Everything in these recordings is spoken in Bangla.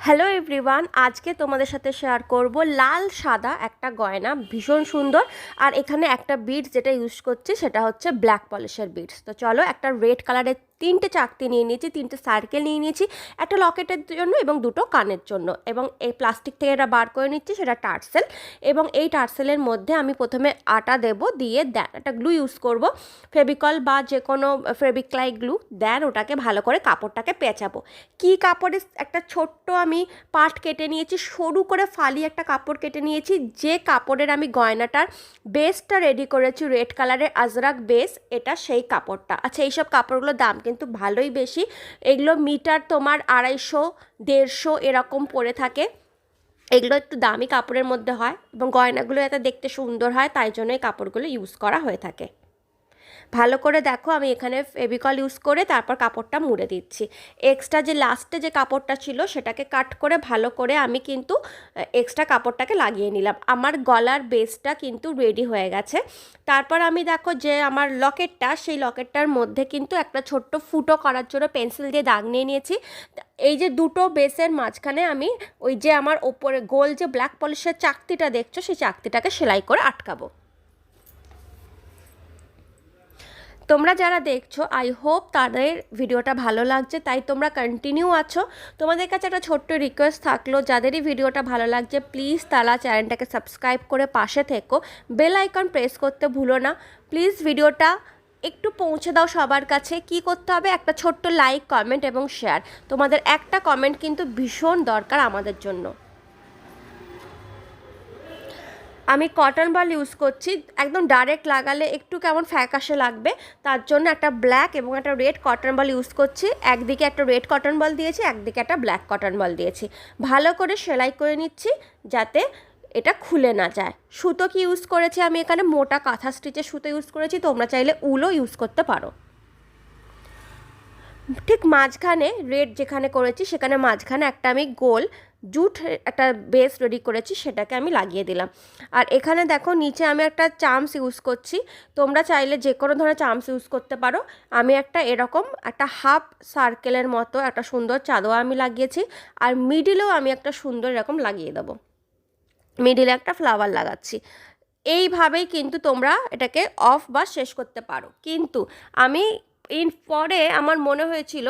হ্যালো এভরিওয়ান আজকে তোমাদের সাথে শেয়ার করব লাল সাদা একটা গয়না, ভীষণ সুন্দর। আর এখানে একটা বিটস যেটা ইউজ করছি, সেটা হচ্ছে ব্ল্যাক পলিশের বিটস তো চলো একটা রেড কালারের তিনটে চাকতি নিয়ে নিয়েছি, তিনটে সার্কেল নিয়ে নিয়েছি, একটা লকেটের জন্য এবং দুটো কানের জন্য। এবং এই প্লাস্টিক থেকে এটা বার করে নিচ্ছি, সেটা টার্সেল এবং এই টার্সেলের মধ্যে আমি প্রথমে আটা দেব, দিয়ে দেন একটা গ্লু ইউজ করব। ফেবিকল বা যে কোনো ফেবিক্লাই গ্লু দেন ওটাকে ভালো করে কাপড়টাকে পেঁচাবো। কী কাপড়ে একটা ছোট্ট আমি পাট কেটে নিয়েছি, সরু করে ফালি একটা কাপড় কেটে নিয়েছি, যে কাপড়ের আমি গয়নাটার বেসটা রেডি করেছি রেড কালারের আজরাক বেস এটা সেই কাপড়টা। আচ্ছা এইসব কাপড়গুলোর দাম কিন্তু ভালোই বেশি। এগুলো মিটার তোমার আড়াইশো, দেড়শো এরকম পড়ে থাকে। এগুলো একটু দামি কাপড়ের মধ্যে হয় এবং গয়নাগুলো যাতে দেখতে সুন্দর হয়, তাই জন্য এই কাপড়গুলো ইউজ করা হয়ে থাকে। ভালো করে দেখো, আমি এখানে ফেভিকল ইউজ করে তারপর কাপড়টা মুড়ে দিচ্ছি। এক্সট্রা যে লাস্টে যে কাপড়টা ছিল, সেটাকে কাট করে ভালো করে আমি কিন্তু এক্সট্রা কাপড়টাকে লাগিয়ে নিলাম। আমার গলার বেসটা কিন্তু রেডি হয়ে গেছে। তারপর আমি দেখো যে আমার লকেটটা, সেই লকেটটার মধ্যে কিন্তু একটা ছোট্ট ফুটো করার জন্য পেন্সিল দিয়ে দাগ নিয়ে নিয়েছি। এই যে দুটো বেসের মাঝখানে আমি ওই যে আমার ওপরে গোল যে ব্ল্যাক পলিশের চাকতিটা দেখছ, সেই চাকতিটাকে সেলাই করে আটকাবো। তোমরা যারা দেখছ আই হোপ তাদের ভিডিওটা ভালো লাগছে। তাই তোমরা কন্টিনিউ আছো। তোমাদের কাছে একটা ছোট্ট রিকোয়েস্ট থাকল, যাদেরই ভিডিওটা ভালো লাগছে প্লিজ তারা চ্যানেলটাকে সাবস্ক্রাইব করে পাশে থেকো। বেল আইকন প্রেস করতে ভুলো না। প্লিজ ভিডিওটা একটু পৌঁছে দাও সবার কাছে। কি করতে হবে? একটা ছোট্ট লাইক কমেন্ট এবং শেয়ার তোমাদের একটা কমেন্ট কিন্তু ভীষণ দরকার আমাদের জন্য। আমি কটন বল ইউজ করছি, একদম ডাইরেক্ট লাগালে একটু কেমন ফ্যাকাশে লাগবে, তার জন্য একটা ব্ল্যাক এবং একটা রেড কটন বল ইউজ করছি। একদিকে একটা রেড কটন বল দিয়েছি, একদিকে একটা ব্ল্যাক কটন বল দিয়েছি। ভালো করে সেলাই করে নিচ্ছি, যাতে এটা খুলে না যায়। সুতো কি ইউজ করেছি আমি এখানে? মোটা কাঁথা স্টিচের সুতো ইউজ করেছি, তোমরা চাইলে উলও ইউজ করতে পারো। ঠিক মাঝখানে রেড যেখানে করেছি, সেখানে মাঝখানে একটা আমি গোল জুট একটা বেস রেডি করেছি, সেটাকে আমি লাগিয়ে দিলাম। আর এখানে দেখো, নিচে আমি একটা চামস ইউজ করছি। তোমরা চাইলে যে কোনো ধরনের চামস ইউজ করতে পারো। আমি একটা এরকম একটা হাফ সার্কেলের মতো একটা সুন্দর চাদর আমি লাগিয়েছি। আর মিডিলেও আমি একটা সুন্দর এরকম লাগিয়ে দেবো। মিডিলে একটা ফ্লাওয়ার লাগাচ্ছি। এইভাবেই কিন্তু তোমরা এটাকে অফ বা শেষ করতে পারো। কিন্তু আমি এর পরে আমার মনে হয়েছিল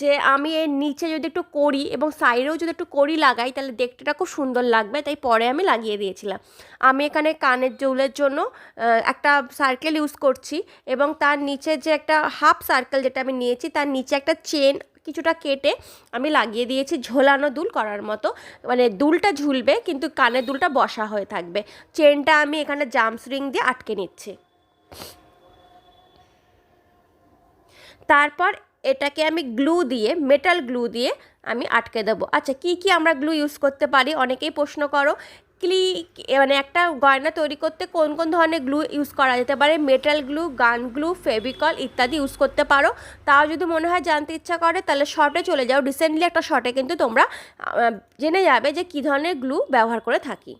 যে আমি এর নিচে যদি একটু করি এবং সাইডেও যদি একটু করি লাগাই, তাহলে দেখতেটা খুব সুন্দর লাগবে, তাই পরে আমি লাগিয়ে দিয়েছিলাম। আমি এখানে কানের জৌলের জন্য একটা সার্কেল ইউজ করছি এবং তার নিচে যে একটা হাফ সার্কেল যেটা আমি নিয়েছি, তার নিচে একটা চেন কিছুটা কেটে আমি লাগিয়ে দিয়েছি ঝোলানো দুল করার মতো। মানে দুলটা ঝুলবে, কিন্তু কানের দুলটা বসা হয়ে থাকবে। চেনটা আমি এখানে জামস রিং দিয়ে আটকে নিচ্ছি। তারপর এটাকে আমি গ্লু দিয়ে মেটাল গ্লু দিয়ে আমি আটকে দেবো। আচ্ছা কি কি আমরা গ্লু ইউজ করতে পারি? অনেকেই প্রশ্ন করো, ক্লি মানে একটা গয়না তৈরি করতে কোন কোন ধরনের গ্লু ইউজ করা যেতে পারে? Metal glue gun glue Fevicol ইত্যাদি ইউজ করতে পারো। তাও যদি মনে হয় জানতে ইচ্ছা করে, তাহলে শর্টে চলে যাও। রিসেন্টলি একটা শর্টে কিন্তু তোমরা জেনে যাবে যে কী ধরনের গ্লু ব্যবহার করে থাকি।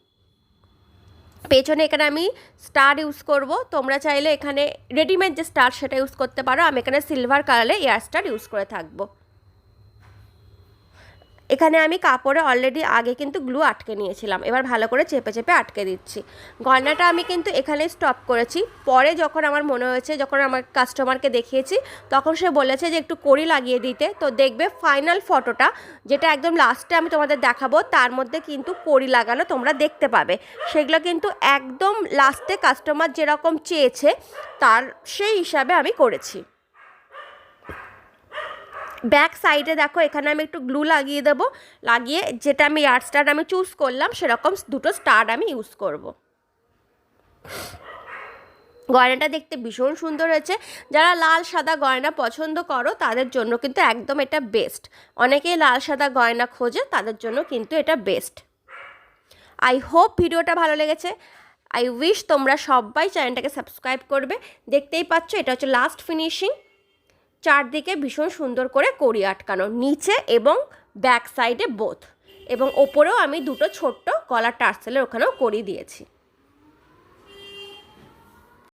পেছনে এখানে আমি স্টার ইউজ করব। তোমরা চাইলে এখানে রেডিমেড যে স্টার সেটা ইউজ করতে পারো। আমি এখানে সিলভার কালারে এয়ার স্টার ইউজ করে থাকব। এখানে আমি কাপড়ে অলরেডি আগে কিন্তু গ্লু আটকে নিয়েছিলাম। এবার ভালো করে চেপে চেপে আটকে দিচ্ছি। গয়নাটা আমি কিন্তু এখানে স্টপ করেছি। পরে যখন আমার মনে হয়েছে, যখন আমার কাস্টমারকে দেখিয়েছি, তখন সে বলেছে যে একটু কড়ি লাগিয়ে দিতে। তো দেখবে ফাইনাল ফটোটা যেটা একদম লাস্টে আমি তোমাদের দেখাবো, তার মধ্যে কিন্তু কড়ি লাগানো তোমরা দেখতে পাবে। সেগুলো কিন্তু একদম লাস্টে কাস্টমার যেরকম চেয়েছে, তার সেই হিসাবে আমি করেছি। ব্যাক সাইডে দেখো, এখানে আমি একটু গ্লু লাগিয়ে দেবো। লাগিয়ে যেটা আমি আর্ট স্টার আমি চুজ করলাম, সেরকম দুটো স্টার আমি ইউজ করব। গয়নাটা দেখতে ভীষণ সুন্দর হয়েছে। যারা লাল, সাদা গয়না পছন্দ করো, তাদের জন্য কিন্তু একদম এটা বেস্ট অনেকেই লাল, সাদা গয়না খোঁজে, তাদের জন্য কিন্তু এটা বেস্ট আই হোপ ভিডিওটা ভালো লেগেছে। আই উইশ তোমরা সবাই চ্যানেলটাকে সাবস্ক্রাইব করবে। দেখতেই পাচ্ছ, এটা হচ্ছে লাস্ট ফিনিশিং চারদিকে ভীষণ সুন্দর করে কড়ি আটকানো, নিচে এবং ব্যাক সাইডে বোথ এবং ওপরেও আমি দুটো ছোট্ট কলার টার্সেলের ওখানেও করি দিয়েছি।